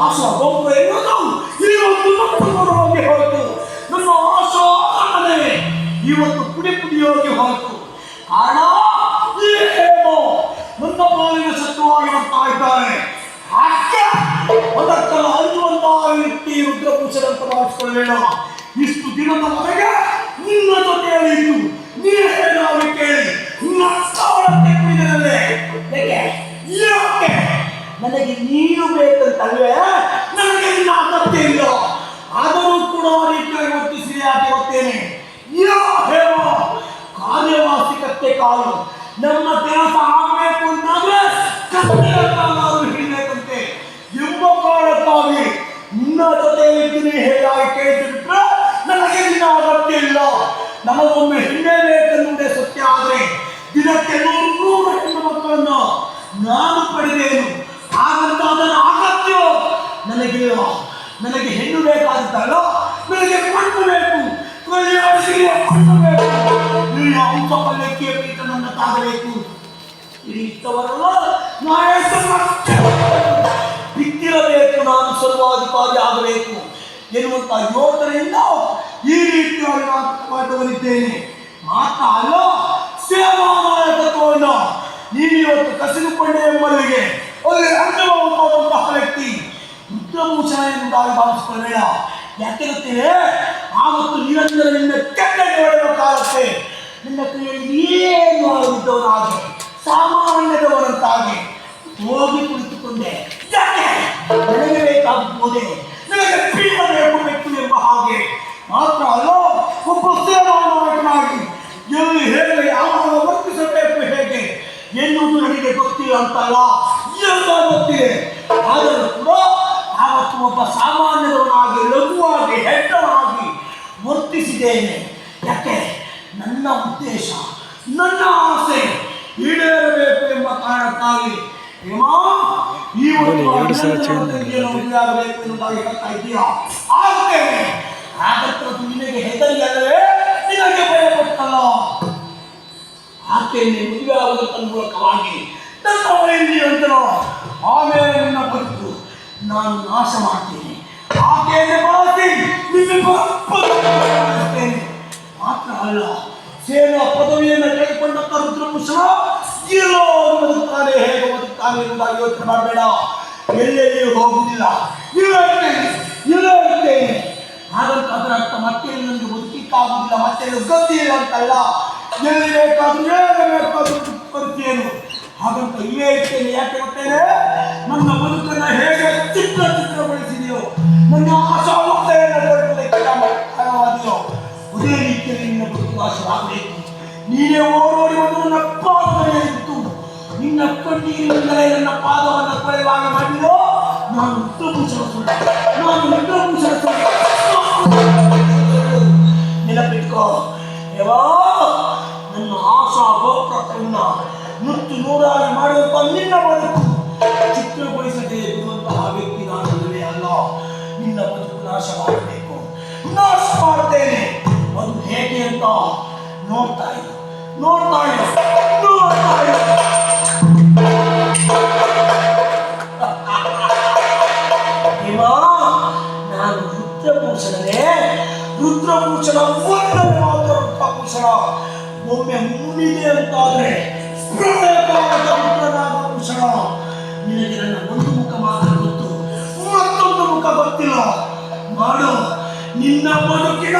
ಆಶಾ ಬೊಬ್ಬೆ ಇವತ್ತು ಮತ್ತೊಬ್ಬರವಾಗಿ ಹೋಯಿತು ನನ್ನ ಆಶಾ ಆಣೆ ಇವತ್ತು ಪುಡಿ ಪುಡಿಯೋಗಿ ಹೋಯಿತು ಕಾರಣ ಏನೋ ನನ್ನ ಬಾಲಿನ ಶತ್ರುವಾಗಿ ಬರ್ತಾ ಇದ್ದಾರೆ ಅದಕ್ಕಲ್ಲ ಅರಿಯುವಂತಹ ವ್ಯಕ್ತಿ ರುದ್ರಭೂಷಣಂತ ಭಾವಿಸಿಕೊಳ್ಳೇಣ ಇಷ್ಟು ದಿನದವರೆಗೆ ನಿನ್ನ ಜೊತೆಯಲ್ಲಿ ಇದ್ದು ನೀ ಹೇಳಿ ಕೇಳಿ ನನ್ನ ಕುಡಿದರೆ ನನಗೆ ನೀನು ಬೇಕಂತಲ್ವೇ? ನನಗೆ ನಿನ್ನ ಅಗತ್ಯ ಇಲ್ಲ. ಆದರೂ ಕೂಡ ರೀತಿಯಾಗಿ ವರ್ತಿಸಿ ಯಾಕೆ ಗೊತ್ತೇನೆ ಯೋ ಹೇಳೋ ಕಾರ್ಯವಾಸಿಕತೆ ಕಾಲು. ನಮ್ಮ ಕೆಲಸ ಆಗಬೇಕು ಅಂತಾದ್ರೆ ಕತ್ತೆಯ ಕಾಲಾರು ಹಿಡಿಬೇಕಂತೆ. ಎಂಬ ಕಾರಣಕ್ಕಾಗಿ ನಿನ್ನ ಜೊತೆ ಇದ್ದೀನಿ ಹೇಗಾಗಿ ಕೇಳಿಬಿಟ್ರೆ ನನಗೆ ನಿನ್ನ ಅಗತ್ಯ ಇಲ್ಲ. ನಮಗೊಮ್ಮೆ ಹಿಂದೆ ಸತ್ಯ ಆದರೆ ದಿನಕ್ಕೆ ನೂರು ನೂರು ಹೆಣ್ಣು ಮಕ್ಕಳನ್ನು ನಾನು ಪಡೆದೇನು? ಹಾಗಂತ ಅದರ ಅಗತ್ಯ ನನಗೆ ನನಗೆ ಹೆಣ್ಣು ಬೇಕಾಗುತ್ತಲ್ಲ ನನಗೆ ಮಣ್ಣು ಬೇಕು. ಮಣ್ಣು ಬೇಕು. ನಿನ್ನ ಅಂಶ ಪಲ್ಯಕ್ಕೆ ಪ್ರೀತ ನನ್ನ ತಾಗಬೇಕು ಇದು ಇಷ್ಟವರಲ್ಲ ಬಿತ್ತಿರಬೇಕು, ನಾನು ಸರ್ವಾಧಿಕಾರಿ ಆಗಬೇಕು ಎನ್ನುವಂತ ಯೋಧರಿಂದ ಈ ರೀತಿಯಾಗಿ ನಾನು ಮಾಡಿದ್ದೇನೆ ಮಾತ್ರ ಅಲ್ಲ ಸೇವಾ ನಾಯಕತ್ವವನ್ನು ನೀನು ಇವತ್ತು ಕಸಿದುಕೊಂಡೆ ಎಂಬಲ್ಲಿಗೆ ಅಲ್ಲಿ ಉಂಟಾದಂತಹ ವ್ಯಕ್ತಿ ರುದ್ರಭೂಷಣ ಎಂಬುದಾಗಿ ಭಾವಿಸಿಕೊಳ್ಳಬೇಡ ಯಾಕೆ ಗೊತ್ತಿದೆ ಆವತ್ತು ನಿರಂತರ ನಿನ್ನ ಕೆಟ್ಟಗೆ ಕಾಲಕ್ಕೆ ನಿನ್ನ ಕೈಯಲ್ಲಿ ಏನು ಆಗಿದ್ದವನಾಗಿ ಸಾಮಾನ್ಯದವರಂತಾಗಿ ಹೋಗಿ ಕುಳಿತುಕೊಂಡೆ ಯಾಕೆ ನನಗೆ ಬೇಕಾಗುವುದೇ ನನಗೆ ಪೀಡ ಬೇಕು ಎಂಬ ಹಾಗೆ ಮಾತ್ರ ಅಲ್ಲ ಒಬ್ಬ ಸೇವಾನಾಯಕನಾಗಿ ಎಲ್ಲಿ ಹೇಗೆ ಯಾವಾಗ ವರ್ತಿಸಬೇಕು ಹೇಗೆ ಎನ್ನುವುದು ನನಗೆ ಗೊತ್ತಿಲ್ಲ ಅಂತಲ್ಲ ಗೊತ್ತಿದೆ ಆದರೂ ಕೂಡ ಒಬ್ಬ ಸಾಮಾನ್ಯದವನಾಗಿ ಲಘುವಾಗಿ ಹೆಟ್ಟವಾಗಿ ವರ್ತಿಸಿದ್ದೇನೆ. ಯಾಕೆ? ನನ್ನ ಉದ್ದೇಶ ನನ್ನ ಆಸೆ ಈಡೇರಬೇಕು ಎಂಬ ಕಾರಣಕ್ಕಾಗಿ. ಆಗ್ತೇನೆ ಆಗತ್ತೆ. ನಿನಗೆ ಹೆದರಿ ಅಲ್ಲವೇ? ನಿನಗೆ ಭಯಪಟ್ಟಲ್ಲ? ಆಕೆಯನ್ನೇ ಮದುವೆ ಆಗುವುದರ ಮೂಲಕವಾಗಿ ನನ್ನ ಮನೆಯಲ್ಲಿ ಬದುಕು ನಾನು ನಾಶ ಮಾಡ್ತೇನೆ ಆಕೆಯನ್ನು ಬಳಸಿ ಮಾತ್ರ ಅಲ್ಲ, ಸೇನಾ ಪದವಿಯನ್ನು ಕೈಕೊಂಡಂತ ರುದ್ರಭೂಷಣ ಎಲ್ಲೋ ಬದುಕ್ತಾನೆ, ಹೇಗೆ ಬದುಕ್ತಾನೆ ಯೋಚನೆ ಮಾಡಬೇಡ. ಎಲ್ಲೆಲ್ಲಿಯೂ ಹೋಗುವುದಿಲ್ಲ. ಇಲ್ಲೇ ಇರ್ತೇನೆ ಇಲ್ಲೇ ಇರ್ತೇನೆ ಹಾಗಂತ ಅದರ ಅರ್ಥ ಮತ್ತೆ ನನಗೆ ಬದುಕಿಕ್ಕಾಗುವುದಿಲ್ಲ ಮತ್ತೆ ಅಂತಲ್ಲ. ಎಲ್ಲಿ ಬೇಕಾದ್ರೂ ಬೇಕಾದ್ರೂ ಹಾಗಂತ ಇಲ್ಲೇ ಇರ್ತೇನೆ. ಯಾಕೆ ಗೊತ್ತೇನೆ? ನನ್ನ ಬದುಕನ್ನ ಹೇಗೆ ಚಿತ್ರ ಚಿತ್ರಗೊಳಿಸಿದೆಯೋ ನನ್ನ ಕಾರಣವಾದೆಯೋ ಅದೇ ರೀತಿಯಲ್ಲಿ ನಿನ್ನ ಬದುಕು ನಾಶವಾಗಬೇಕು. ನೀನೇ ಓಡೋಡಿ ಬಂದು ನನ್ನ ನಿನ್ನ ಕಣ್ಣೀರಿನಿಂದಲೇ ನನ್ನ ಪಾದವನ್ನು ಕೊಳೆವಾಗ ಮಾಡಿದೋ ನಾನು ಉತ್ತಮಭೂಷಣ ಬದುಕು ಚಿತ್ರಗೊಳಿಸದೆ ಬಿಡುವಂತಹ ವ್ಯಕ್ತಿ ನಾನೇ ಅಲ್ಲ. ನಿನ್ನ ಬದುಕು ನಾಶ ಮಾಡಬೇಕು. ನಾಶ ಮಾಡ್ತೇನೆ. ಅದು ಹೇಗೆ ಅಂತ ನೋಡ್ತಾ ಇರು. ನೋಡ್ತಾ ಇರು. ನೋಡ್ತಾ ರುದ್ರಭೂಷಣನೇ ರುದ್ರಭೂಷಣ ಒಂದನೇ ಮಾತ್ರ ರುದ್ರಭೂಷಣ ಒಮ್ಮೆ ಮುನಿದೆ ಅಂತಾದ್ರೆ ರುದ್ರನಾಗಭೂಷಣ ನಿನಗೆ ನನ್ನ ಒಂದು ಮುಖ ಮಾತ್ರ ಗೊತ್ತು ಮತ್ತೊಂದು ಮುಖ ಗೊತ್ತಿಲ್ಲ ಮಾಡು ನಿನ್ನ ಬದುಕಿನ